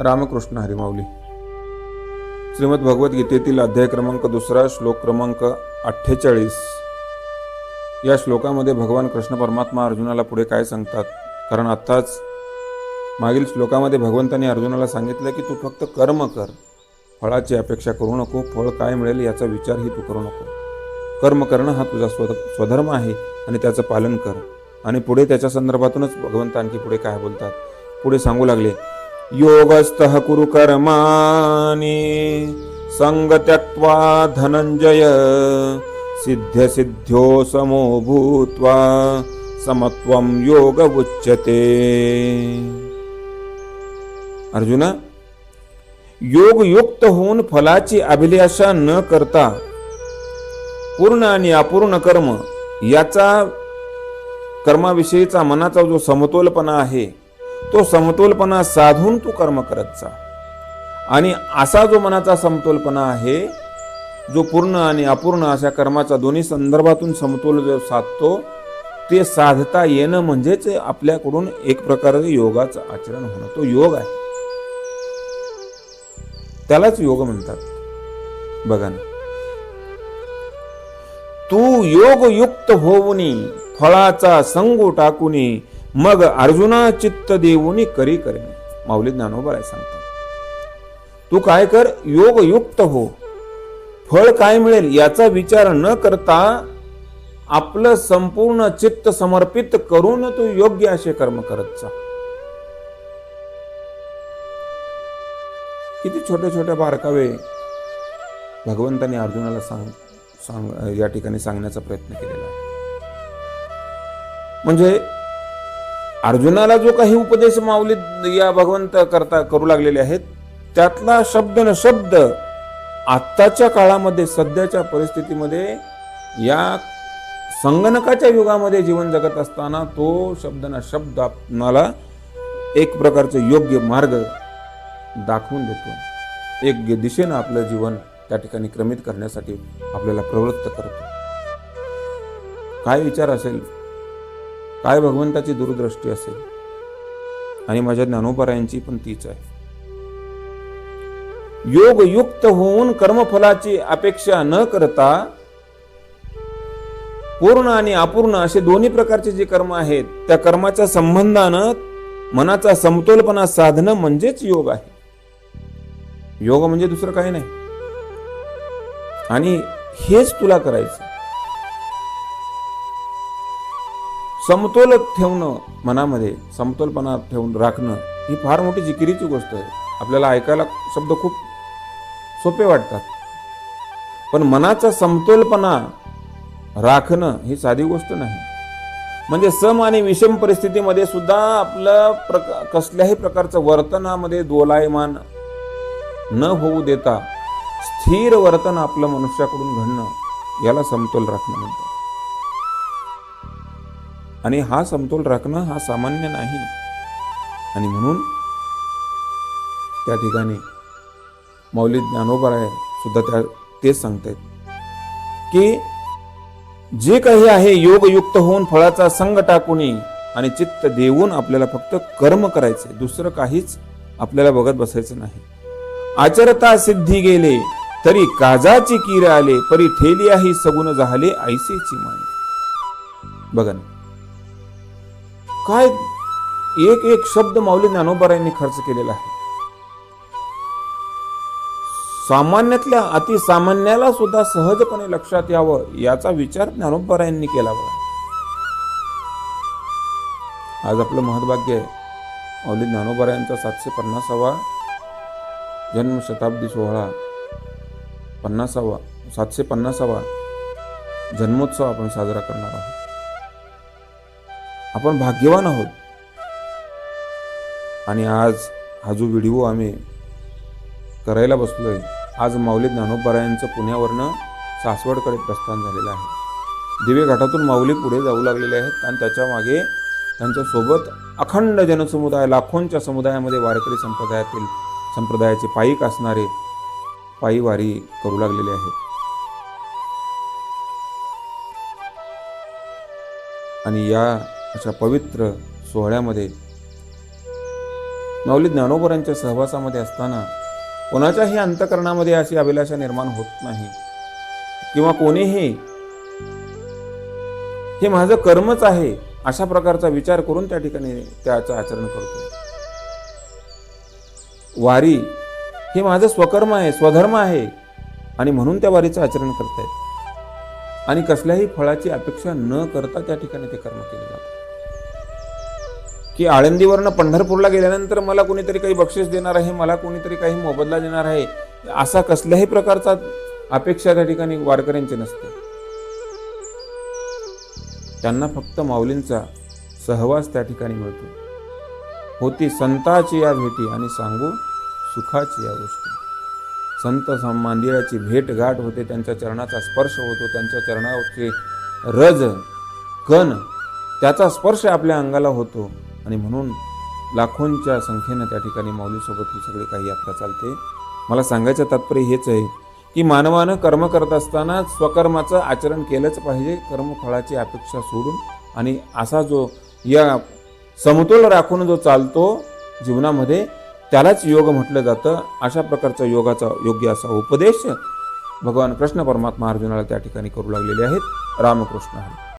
रामकृष्ण हरिमाऊली. श्रीमद भगवद्गीतेतील अध्याय क्रमांक दुसरा श्लोक क्रमांक अठ्ठेचाळीस. या श्लोकामध्ये भगवान कृष्ण परमात्मा अर्जुनाला पुढे काय सांगतात? कारण आत्ताच मागील श्लोकामध्ये भगवंतांनी अर्जुनाला सांगितलं की तू फक्त कर्म कर. फळाची अपेक्षा करू नको फळ काय मिळेल याचा विचारही तू करू नको. कर्म करणं हा तुझा स्व स्वधर्म आहे आणि त्याचं पालन कर. आणि पुढे त्याच्या संदर्भातूनच भगवंत आणखी पुढे काय बोलतात? पुढे सांगू लागले योगस्तः कुरु कर्माणि सङ्गत्यक्त्वा धनञ्जय धनंजय समो भूत्वा समत्वं योग उच्यते। अर्जुना योगयुक्त होऊन फलाची अभिलाषा न करता पूर्ण आणि अपूर्ण कर्म याचा कर्माविषयीचा मनाचा जो समतोलपणा आहे तो समतोलपणा साधून तू कर्म करत जा. आणि असा जो मनाचा समतोलपणा आहे जो पूर्ण आणि अपूर्ण अशा कर्माचा दोन्ही संदर्भातून समतोल जो साधतो ते साधता येणं म्हणजेच आपल्याकडून एक प्रकारचे योगाचं आचरण होणं. तो योग आहे. त्यालाच योग म्हणतात. बघा ना. तू योगयुक्त होऊनी फळाचा संगू टाकूनी मग अर्जुना चित्त देऊनी करी करणे. माऊली ज्ञानोबराय सांगतात. तू काय कर? योग युक्त हो. फळ काय मिळेल याचा विचार न करता आपलं संपूर्ण चित्त समर्पित करून तू योग्य असे कर्म करत जा. किती छोटे छोटे बारकावे भगवंताने अर्जुनाला सांग सांग या ठिकाणी सांगण्याचा प्रयत्न केलेला आहे. म्हणजे अर्जुनाला जो काही उपदेश माऊली या भगवंत करता करू लागलेले आहेत त्यातला शब्द न शब्द आत्ताच्या काळामध्ये सध्याच्या परिस्थितीमध्ये या संगणकाच्या युगामध्ये जीवन जगत असताना तो शब्द ना शब्द आपणाला एक प्रकारचं योग्य मार्ग दाखवून देतो. एक दिशेनं आपलं जीवन त्या ठिकाणी क्रमित करण्यासाठी आपल्याला प्रवृत्त करतो. काय विचार असेल? काय भगवंताची दूरदृष्टी असेल? आणि माझ्या ज्ञानोपरायांची पण तीच आहे. योगयुक्त होऊन कर्मफलाची अपेक्षा न करता पूर्ण आणि अपूर्ण असे दोन्ही प्रकारचे जे कर्म आहेत त्या कर्माच्या संबंधानं मनाचा समतोलपणा साधणं म्हणजेच योग आहे. योग म्हणजे दुसरं काही नाही. आणि हेच तुला करायचं समतोल ठेवणं मनामध्ये समतोलपणा ठेवून राखणं ही फार मोठी जिकिरीची गोष्ट आहे. आपल्याला ऐकायला शब्द खूप सोपे वाटतात. पण मनाचा समतोलपणा राखणं ही साधी गोष्ट नाही. म्हणजे सम आणि विषम परिस्थितीमध्ये सुद्धा आपलं प्रका कसल्याही प्रकारचं वर्तनामध्ये दोलायमान न होऊ देता स्थिर वर्तन आपलं मनुष्याकडून घडणं याला समतोल राखणं म्हणतात. आणि हा समतोल राखणं हा सामान्य नाही. आणि म्हणून त्या ठिकाणी मौलिक ज्ञानोबराय सुद्धा त्या तेच सांगतायत की जे काही आहे योगयुक्त होऊन फळाचा संग टाकूनी आणि चित्त देऊन आपल्याला फक्त कर्म करायचे दुसरं काहीच आपल्याला बघत बसायचं नाही. आचरता सिद्धी गेले तरी काजाची किरे आले परी ठेलियाही सगुण झाले ऐसेची माने. बघा ना. काय एक एक शब्द माऊली ज्ञानोबारायांनी खर्च केलेला आहे. सामान्यातल्या अतिसामान्याला सुद्धा सहजपणे लक्षात यावं याचा विचार ज्ञानोबारायांनी केला बघा. आज आपलं महदभाग्य आहे. माऊली ज्ञानोबारायांचा सातशे पन्नासावा जन्म शताब्दी सोहळा पन्नासावा सातशे पन्नासावा जन्मोत्सव आपण साजरा करणार आहोत. आपण भाग्यवान आहोत. आणि आज हा जो व्हिडिओ आम्ही करायला बसलो आहे आज माऊली ज्ञानोपरायांचं पुण्यावरनं सासवडकडे प्रस्थान झालेलं आहे. दिवे घाटातून माऊली पुढे जाऊ लागलेले आहेत आणि त्याच्यामागे त्यांच्यासोबत अखंड जनसमुदाय लाखोंच्या समुदायामध्ये वारकरी संप्रदायातील संप्रदायाचे पायीक असणारे पायी वारी करू लागलेले आहेत. आणि या अशा पवित्र सोहळ्यामध्ये. माऊली ज्ञानोबरांच्या सहवासामध्ये असताना कोणाच्याही अंतकरणामध्ये अशी अभिलाषा निर्माण होत नाही. किंवा कोणीही हे माझं कर्मच आहे अशा प्रकारचा विचार करून त्या ठिकाणी त्याचं आचरण करतो. वारी हे माझं स्वकर्म आहे स्वधर्म आहे आणि म्हणून त्या वारीचं आचरण करतायत. आणि कसल्याही फळाची अपेक्षा न करता त्या ठिकाणी ते कर्म केले जातात. की आळंदीवरनं पंढरपूरला गेल्यानंतर मला कोणीतरी काही बक्षीस देणार आहे मला कोणीतरी काही मोबदला देणार आहे असा कसल्याही प्रकारचा अपेक्षा त्या ठिकाणी वारकऱ्यांची नसते. त्यांना फक्त माऊलींचा सहवास त्या ठिकाणी मिळतो. होती संताची या भेटी आणि सांगू सुखाची या गोष्टी. संत मंदिराची भेट गाठ होते त्यांच्या चरणाचा स्पर्श होतो त्यांच्या चरणाचे रज कण त्याचा स्पर्श आपल्या अंगाला होतो. आणि म्हणून लाखोंच्या संख्येनं त्या ठिकाणी माऊलीसोबत ही सगळी काही यात्रा चालते. मला सांगायचं तात्पर्य हेच आहे की मानवानं कर्म करत असताना स्वकर्माचं आचरण केलंच पाहिजे कर्मफळाची अपेक्षा सोडून. आणि असा जो या समतोल राखून जो चालतो जीवनामध्ये त्यालाच योग म्हटलं जातं. अशा प्रकारचा योगाचा योग्य असा उपदेश भगवान कृष्ण परमात्मा अर्जुनाला त्या ठिकाणी करू लागलेले आहेत. रामकृष्ण हरी.